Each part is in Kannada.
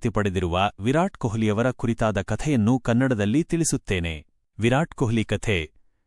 ಖ್ಯಾತಿ ಪಡೆದಿರುವ ವಿರಾಟ್ ಕೊಹ್ಲಿಯವರ ಕುರಿತಾದ ಕಥೆಯನ್ನು ಕನ್ನಡದಲ್ಲಿ ತಿಳಿಸುತ್ತೇನೆ. ವಿರಾಟ್ ಕೊಹ್ಲಿ ಕಥೆ,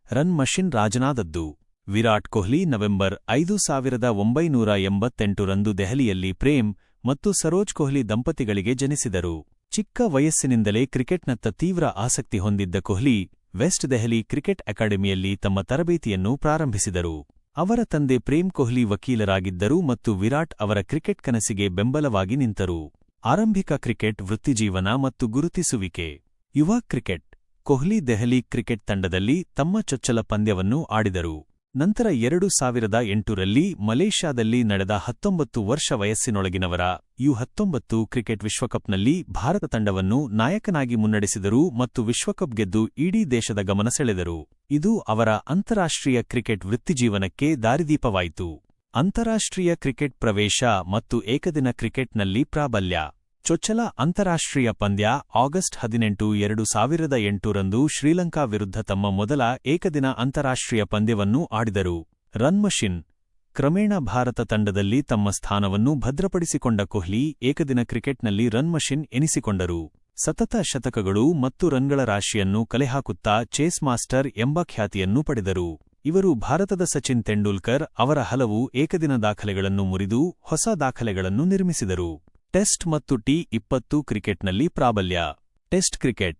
ರನ್ ಮಷಿನ್ ರಾಜನಾದದ್ದು ವಿರಾಟ್ ಕೊಹ್ಲಿ ನವೆಂಬರ್ ಐದು ಸಾವಿರದ ಒಂಬೈನೂರ ಎಂಬತ್ತೆಂಟರಂದು ದೆಹಲಿಯಲ್ಲಿ ಪ್ರೇಮ್ ಮತ್ತು ಸರೋಜ್ ಕೊಹ್ಲಿ ದಂಪತಿಗಳಿಗೆ ಜನಿಸಿದರು. ಚಿಕ್ಕ ವಯಸ್ಸಿನಿಂದಲೇ ಕ್ರಿಕೆಟ್ನತ್ತ ತೀವ್ರ ಆಸಕ್ತಿ ಹೊಂದಿದ್ದ ಕೊಹ್ಲಿ, ವೆಸ್ಟ್ ದೆಹಲಿ ಕ್ರಿಕೆಟ್ ಅಕಾಡೆಮಿಯಲ್ಲಿ ತಮ್ಮ ತರಬೇತಿಯನ್ನು ಪ್ರಾರಂಭಿಸಿದರು. ಅವರ ತಂದೆ ಪ್ರೇಮ್ ಕೊಹ್ಲಿ ವಕೀಲರಾಗಿದ್ದರು ಮತ್ತು ವಿರಾಟ್ ಅವರ ಕ್ರಿಕೆಟ್ ಕನಸಿಗೆ ಬೆಂಬಲವಾಗಿ ನಿಂತರು. ಆರಂಭಿಕ ಕ್ರಿಕೆಟ್ ವೃತ್ತಿಜೀವನ ಮತ್ತು ಗುರುತಿಸುವಿಕೆ. ಯುವ ಕ್ರಿಕೆಟ್. ಕೊಹ್ಲಿ ದೆಹಲಿ ಕ್ರಿಕೆಟ್ ತಂಡದಲ್ಲಿ ತಮ್ಮ ಚೊಚ್ಚಲ ಪಂದ್ಯವನ್ನು ಆಡಿದರು. ನಂತರ ಎರಡು ಸಾವಿರದ ಎಂಟರಲ್ಲಿ ಮಲೇಷ್ಯಾದಲ್ಲಿ ನಡೆದ ಹತ್ತೊಂಬತ್ತು ವರ್ಷ ವಯಸ್ಸಿನೊಳಗಿನವರ ಯು ಹತ್ತೊಂಬತ್ತು ಕ್ರಿಕೆಟ್ ವಿಶ್ವಕಪ್ನಲ್ಲಿ ಭಾರತ ತಂಡವನ್ನು ನಾಯಕನಾಗಿ ಮುನ್ನಡೆಸಿದರು ಮತ್ತು ವಿಶ್ವಕಪ್ ಗೆದ್ದು ಇಡೀ ದೇಶದ ಗಮನ ಸೆಳೆದರು. ಇದು ಅವರ ಅಂತಾರಾಷ್ಟ್ರೀಯ ಕ್ರಿಕೆಟ್ ವೃತ್ತಿಜೀವನಕ್ಕೆ ದಾರಿದೀಪವಾಯಿತು. ಅಂತಾರಾಷ್ಟ್ರೀಯ ಕ್ರಿಕೆಟ್ ಪ್ರವೇಶ ಮತ್ತು ಏಕದಿನ ಕ್ರಿಕೆಟ್ನಲ್ಲಿ ಪ್ರಾಬಲ್ಯ. ಚೊಚ್ಚಲ ಅಂತಾರಾಷ್ಟ್ರೀಯ ಪಂದ್ಯ ಆಗಸ್ಟ್ ಹದಿನೆಂಟು ಎರಡು ಸಾವಿರದ ಎಂಟರಂದು ಶ್ರೀಲಂಕಾ ವಿರುದ್ಧ ತಮ್ಮ ಮೊದಲ ಏಕದಿನ ಅಂತಾರಾಷ್ಟ್ರೀಯ ಪಂದ್ಯವನ್ನು ಆಡಿದರು. Run machine. ಕ್ರಮೇಣ ಭಾರತ ತಂಡದಲ್ಲಿ ತಮ್ಮ ಸ್ಥಾನವನ್ನು ಭದ್ರಪಡಿಸಿಕೊಂಡ ಕೊಹ್ಲಿ ಏಕದಿನ ಕ್ರಿಕೆಟ್ನಲ್ಲಿ ರನ್ ಮಷಿನ್ ಎನಿಸಿಕೊಂಡರು. ಸತತ ಶತಕಗಳು ಮತ್ತು ರನ್ಗಳ ರಾಶಿಯನ್ನು ಕಲೆಹಾಕುತ್ತಾ ಚೇಸ್ ಮಾಸ್ಟರ್ ಎಂಬ ಖ್ಯಾತಿಯನ್ನು ಪಡೆದರು. ಇವರು ಭಾರತದ ಸಚಿನ್ ತೆಂಡೂಲ್ಕರ್ ಅವರ ಹಲವು ಏಕದಿನ ದಾಖಲೆಗಳನ್ನು ಮುರಿದು ಹೊಸ ದಾಖಲೆಗಳನ್ನು ನಿರ್ಮಿಸಿದರು. ಟೆಸ್ಟ್ ಮತ್ತು ಟಿ ಇಪ್ಪತ್ತು ಕ್ರಿಕೆಟ್ನಲ್ಲಿ ಪ್ರಾಬಲ್ಯ. Test cricket.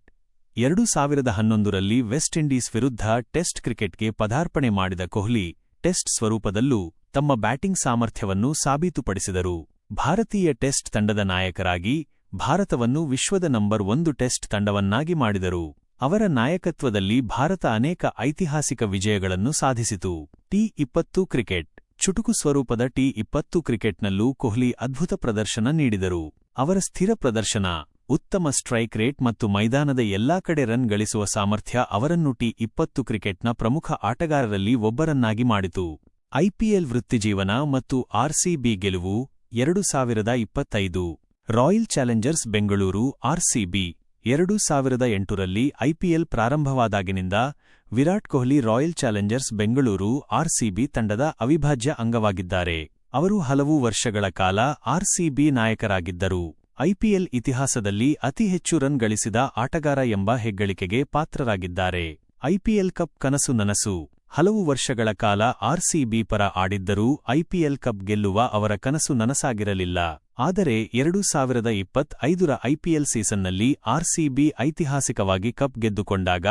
ಎರಡು ಸಾವಿರದ ಹನ್ನೊಂದರಲ್ಲಿ ವೆಸ್ಟ್ ಇಂಡೀಸ್ ವಿರುದ್ಧ ಟೆಸ್ಟ್ ಕ್ರಿಕೆಟ್ಗೆ ಪದಾರ್ಪಣೆ ಮಾಡಿದ ಕೊಹ್ಲಿ, ಟೆಸ್ಟ್ ಸ್ವರೂಪದಲ್ಲೂ ತಮ್ಮ ಬ್ಯಾಟಿಂಗ್ ಸಾಮರ್ಥ್ಯವನ್ನು ಸಾಬೀತುಪಡಿಸಿದರು. ಭಾರತೀಯ ಟೆಸ್ಟ್ ತಂಡದ ನಾಯಕರಾಗಿ ಭಾರತವನ್ನು ವಿಶ್ವದ ನಂಬರ್ ಒಂದು ಟೆಸ್ಟ್ ತಂಡವನ್ನಾಗಿ ಮಾಡಿದರು. ಅವರ ನಾಯಕತ್ವದಲ್ಲಿ ಭಾರತ ಅನೇಕ ಐತಿಹಾಸಿಕ ವಿಜಯಗಳನ್ನು ಸಾಧಿಸಿತು. ಟಿ ಇಪ್ಪತ್ತು ಕ್ರಿಕೆಟ್. ಚುಟುಕು ಸ್ವರೂಪದ ಟಿ ಇಪ್ಪತ್ತು ಕ್ರಿಕೆಟ್ನಲ್ಲೂ ಕೊಹ್ಲಿ ಅದ್ಭುತ ಪ್ರದರ್ಶನ ನೀಡಿದರು. ಅವರ ಸ್ಥಿರ ಪ್ರದರ್ಶನ, ಉತ್ತಮ ಸ್ಟ್ರೈಕ್ ರೇಟ್ ಮತ್ತು ಮೈದಾನದ ಎಲ್ಲಾ ಕಡೆ ರನ್ ಗಳಿಸುವ ಸಾಮರ್ಥ್ಯ ಅವರನ್ನು ಟಿ ಇಪ್ಪತ್ತು ಕ್ರಿಕೆಟ್ನ ಪ್ರಮುಖ ಆಟಗಾರರಲ್ಲಿ ಒಬ್ಬರನ್ನಾಗಿ ಮಾಡಿತು. ಐಪಿಎಲ್ ವೃತ್ತಿಜೀವನ ಮತ್ತು ಆರ್ಸಿಬಿ ಗೆಲುವು ಎರಡು ಸಾವಿರದ ಇಪ್ಪತ್ತೈದು. ರಾಯಲ್ ಚಾಲೆಂಜರ್ಸ್ ಬೆಂಗಳೂರು ಆರ್ಸಿಬಿ ಎರಡು ಸಾವಿರದ ಎಂಟರಲ್ಲಿ IPL ಪ್ರಾರಂಭವಾದಾಗಿನಿಂದ Virat Kohli royal challengers Bengaluru RCB ತಂಡದ ಅವಿಭಾಜ್ಯ ಅಂಗವಾಗಿದ್ದಾರೆ. ಅವರು ಹಲವು ವರ್ಷಗಳ ಕಾಲ ಆರ್ಸಿಬಿ ನಾಯಕರಾಗಿದ್ದರು. ಐಪಿಎಲ್ ಇತಿಹಾಸದಲ್ಲಿ ಅತಿ ಹೆಚ್ಚು ರನ್ ಗಳಿಸಿದ ಆಟಗಾರ ಎಂಬ ಹೆಗ್ಗಳಿಕೆಗೆ ಪಾತ್ರರಾಗಿದ್ದಾರೆ. ಐಪಿಎಲ್ ಕಪ್ ಕನಸು ನನಸು. ಹಲವು ವರ್ಷಗಳ ಕಾಲ ಆರ್ಸಿಬಿ ಪರ ಆಡಿದ್ದರೂ ಐಪಿಎಲ್ ಕಪ್ ಗೆಲ್ಲುವ ಅವರ ಕನಸು ನನಸಾಗಿರಲಿಲ್ಲ. ಆದರೆ ಎರಡು ಸಾವಿರದ ಇಪ್ಪತ್ತೈದರ ಐಪಿಎಲ್ ಸೀಸನ್ನಲ್ಲಿ ಆರ್ಸಿಬಿ ಐತಿಹಾಸಿಕವಾಗಿ ಕಪ್ ಗೆದ್ದುಕೊಂಡಾಗ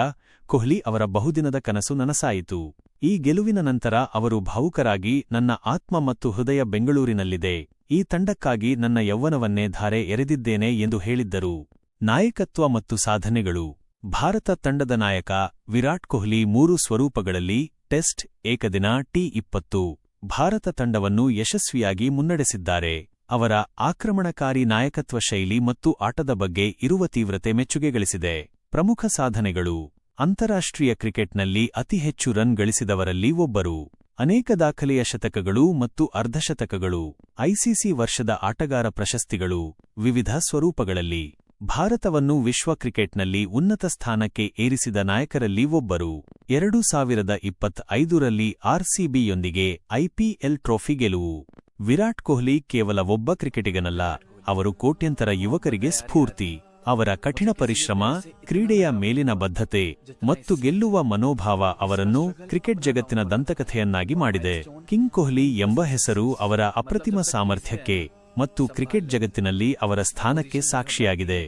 ಕೊಹ್ಲಿ ಅವರ ಬಹುದಿನದ ಕನಸು ನನಸಾಯಿತು. ಈ ಗೆಲುವಿನ ನಂತರ ಅವರು ಭಾವುಕರಾಗಿ ನನ್ನ ಆತ್ಮ ಮತ್ತು ಹೃದಯ ಬೆಂಗಳೂರಿನಲ್ಲಿದೆ. ಈ ತಂಡಕ್ಕಾಗಿ ನನ್ನ ಯೌವನವನ್ನೇ ಧಾರೆ ಎರೆದಿದ್ದೇನೆ ಎಂದು ಹೇಳಿದ್ದರು. ನಾಯಕತ್ವ ಮತ್ತು ಸಾಧನೆಗಳು. ಭಾರತ ತಂಡದ ನಾಯಕ ವಿರಾಟ್ ಕೊಹ್ಲಿ ಮೂರು ಸ್ವರೂಪಗಳಲ್ಲಿ ಟೆಸ್ಟ್ ಏಕದಿನ ಟಿ ಇಪ್ಪತ್ತು. ಭಾರತ ತಂಡವನ್ನು ಯಶಸ್ವಿಯಾಗಿ ಮುನ್ನಡೆಸಿದ್ದಾರೆ. ಅವರ ಆಕ್ರಮಣಕಾರಿ ನಾಯಕತ್ವ ಶೈಲಿ ಮತ್ತು ಆಟದ ಬಗ್ಗೆ ಇರುವ ತೀವ್ರತೆ ಮೆಚ್ಚುಗೆ ಗಳಿಸಿದೆ ಪ್ರಮುಖ ಸಾಧನೆಗಳು. ಅಂತಾರಾಷ್ಟ್ರೀಯ ಕ್ರಿಕೆಟ್ನಲ್ಲಿ ಅತಿ ಹೆಚ್ಚು ರನ್ ಗಳಿಸಿದವರಲ್ಲಿ ಒಬ್ಬರು. ಅನೇಕ ದಾಖಲೆಯ ಶತಕಗಳು ಮತ್ತು ಅರ್ಧಶತಕಗಳು. ಐಸಿಸಿ ವರ್ಷದ ಆಟಗಾರ ಪ್ರಶಸ್ತಿಗಳು. ವಿವಿಧ ಸ್ವರೂಪಗಳಲ್ಲಿ. ಭಾರತವನ್ನು ವಿಶ್ವ ಕ್ರಿಕೆಟ್ನಲ್ಲಿ ಉನ್ನತ ಸ್ಥಾನಕ್ಕೆ ಏರಿಸಿದ ನಾಯಕರಲ್ಲಿ ಒಬ್ಬರು. ಎರಡು ಸಾವಿರದ ಇಪ್ಪತ್ತೈದರಲ್ಲಿ ಆರ್ಸಿಬಿಯೊಂದಿಗೆ ಐಪಿಎಲ್ ಟ್ರೋಫಿ ಗೆಲುವು. ವಿರಾಟ್ ಕೊಹ್ಲಿ ಕೇವಲ ಒಬ್ಬ ಕ್ರಿಕೆಟಿಗನಲ್ಲ, ಅವರು ಕೋಟ್ಯಂತರ ಯುವಕರಿಗೆ ಸ್ಫೂರ್ತಿ. ಅವರ ಕಠಿಣ ಪರಿಶ್ರಮ, ಕ್ರೀಡೆಯ ಮೇಲಿನ ಬದ್ಧತೆ ಮತ್ತು ಗೆಲ್ಲುವ ಮನೋಭಾವ ಅವರನ್ನು ಕ್ರಿಕೆಟ್ ಜಗತ್ತಿನ ದಂತಕಥೆಯನ್ನಾಗಿ ಮಾಡಿದೆ. ಕಿಂಗ್ ಕೊಹ್ಲಿ ಎಂಬ ಹೆಸರು ಅವರ ಅಪ್ರತಿಮ ಸಾಮರ್ಥ್ಯಕ್ಕೆ ಮತ್ತು ಕ್ರಿಕೆಟ್ ಜಗತ್ತಿನಲ್ಲಿ ಅವರ ಸ್ಥಾನಕ್ಕೆ ಸಾಕ್ಷಿಯಾಗಿದೆ.